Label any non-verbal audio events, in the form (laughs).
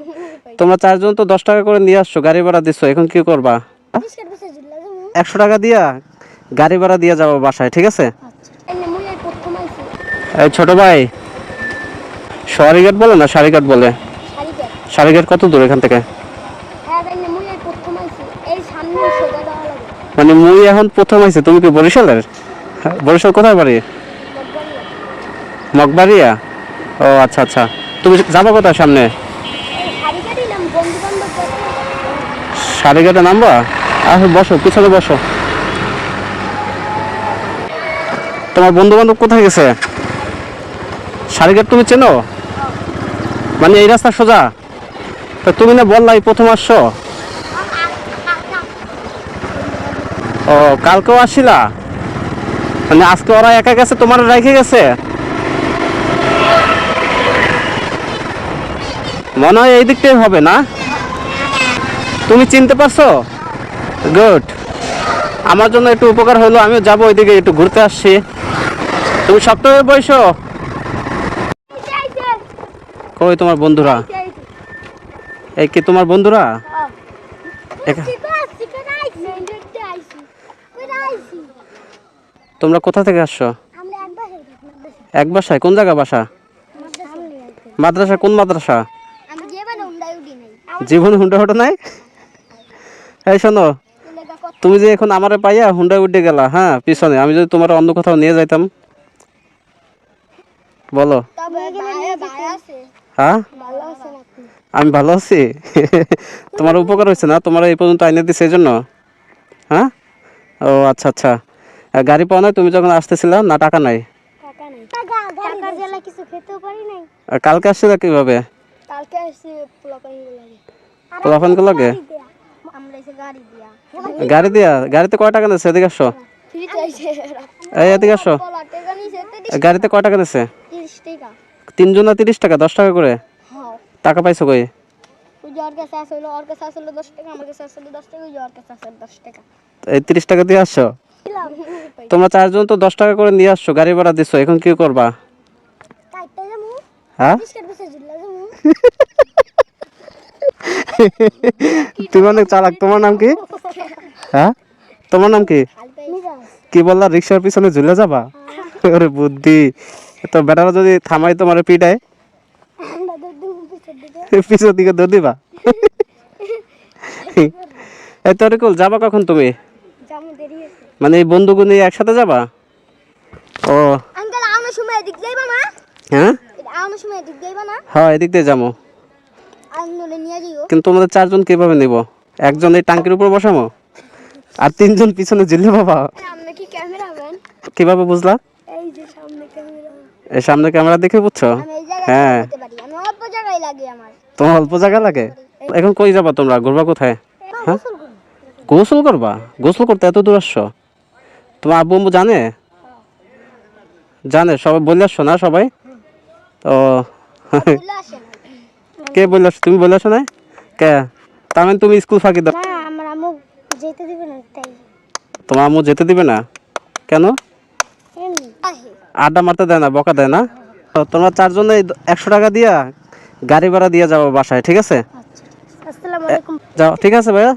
(laughs) তোমরা চারজন তো দশ টাকা করে নিয়ে আসছো গাড়ি ভাড়া দিচ্ছ এখন কি করবা? একশো টাকা দিয়া গাড়ি ভাড়া দিয়ে যাব বাসায় ঠিক আছে? আচ্ছা। এই ছোট ভাই সরিঘাট বলে না সারিঘাট বলে? সারিঘাট কত দূর এখান থেকে? হ্যাঁ মানে মুই এখন প্রথম আইছি তুমি কি বরিশালের? বরিশাল কোথায় বাড়ি? মগবাড়িয়া? ও আচ্ছা আচ্ছা। তুমি যাবা কোথায় সামনে এই শাড়িটা দিলাম বন্ধু বান্ধব সারিঘাটে নামবা? আসো বসো, পিছনে বসো। তোমার বন্ধু বান্ধব কোথায় গেছে? সারিঘাট তুমি চেনো? মানে এই রাস্তা সোজা? তা তুমি না বললাই প্রথম আসছো? ও, কালকেও আসিলা মানে আজকে ওরা একা গেছে, তোমার রেখে গেছে? মনে হয় এই দিকটাই হবে, না? তুমি চিনতে পারছ? গুড আমার জন্য একটু উপকার হলো আমিও যাব ওইদিকে একটু ঘুরতে আসছি। তুমি সপ্তাহে বসো কই তোমার বন্ধুরা? এই কি তোমার বন্ধুরা? তোমরা কোথা থেকে আসছো? এক বাসায়? কোন জায়গা বাসা? মাদ্রাসা। কোন মাদ্রাসা? জীবন হুন্ডা হটো নাই? এই শোনো তুমি যে এখন আমারে পাইয়া হুন্ডা উঠে গেলা হ্যাঁ পিছনে আমি যদি তোমার অন্য কোথাও নিয়ে যাইতাম। বলো। হ্যাঁ? আমি ভালো আছি। (laughs) তোমার উপকার হয়েছে না? তোমার এই পর্যন্ত আইনে দিছে এই জন্য হ্যাঁ? ও আচ্ছা আচ্ছা। আর গাড়ি পাও নাই? তুমি যখন আসতেছিলা না টাকা নাই? কালকে আসছিল কীভাবে? কালকে আসছে পোলাপান লাগে পোলাফানকে লাগে আমরা এসে গাড়ি দিয়া। গাড়িতে কয় টাকা নিচ্ছে এদিকে আসো। এই এদিকে আসো। গাড়িতে কয় টাকা নিচ্ছে তিনজন না তিরিশ টাকা দশ টাকা করে? হ্যাঁ। টাকা পাইছো কই? এই তিরিশ টাকা দিয়ে আসছো? তোমরা চারজন তো দশ টাকা করে নিয়ে আসছো গাড়ি ভাড়া দিছো এখন কি করবা? হ্যাঁ (laughs) বিস্কুট বেচে ঝুলা যাব (laughs) তুমি অনেক চালাক তোমার নাম কি? হ্যাঁ? তোমার নাম কি? কি বললা রিক্সার পিছনে ঝুলে যাবা? ওরে বুদ্ধি। তো বেটারা যদি থামাই তোমার পিটায়? (laughs) পিছন দিকে দৌড় দিবা? এই তরিকুল যাবা কখন তুমি? মানে এই বন্ধুকে নিয়ে একসাথে যাবা? ও। আঙ্কেল আমার সময় এদিক যাইবা না হ্যাঁ? আমার সময় এদিক যাইবা না। হ্যাঁ এদিক দিয়ে যাব। কিন্তু তোমাদের চারজন কীভাবে নিব? একজন এই টাঙ্কির উপর বসামো? আর তিনজন পিছনে ঝুলে বাবা। আপনি কি ক্যামেরা হবেন কীভাবে বুঝলা? এই যে সামনে ক্যামেরা। এই সামনে ক্যামেরা দেখে বুঝছ? হ্যাঁ। আমি অল্প জায়গায় লাগে আমার। তোমার অল্প জায়গা লাগে? এখন কই যাবা তোমরা? ঘুরবা কোথায়? হ্যাঁ? গোসল করবা। গোসল করতে এত দূর আসছো? তোমার আব্বু আম্মু জানে? জানে। সবাই বলে আসছো না সবাই? ও। চলে কে বলে আসছো তুমি বলে আসো না কে? তার মানে তুমি স্কুল ফাঁকি দাও। না আমার আম্মু যেতে দিবে না তাই। তোমার আম্মু যেতে দিবে না? কেন? আড্ডা মারতে দেয় না বকা দেয় না? তো তোমরা চারজনে একশো টাকা দিয়া গাড়ি ভাড়া দিয়ে যাব বাসায় ঠিক আছে? যাও ঠিক আছে ভাইয়া?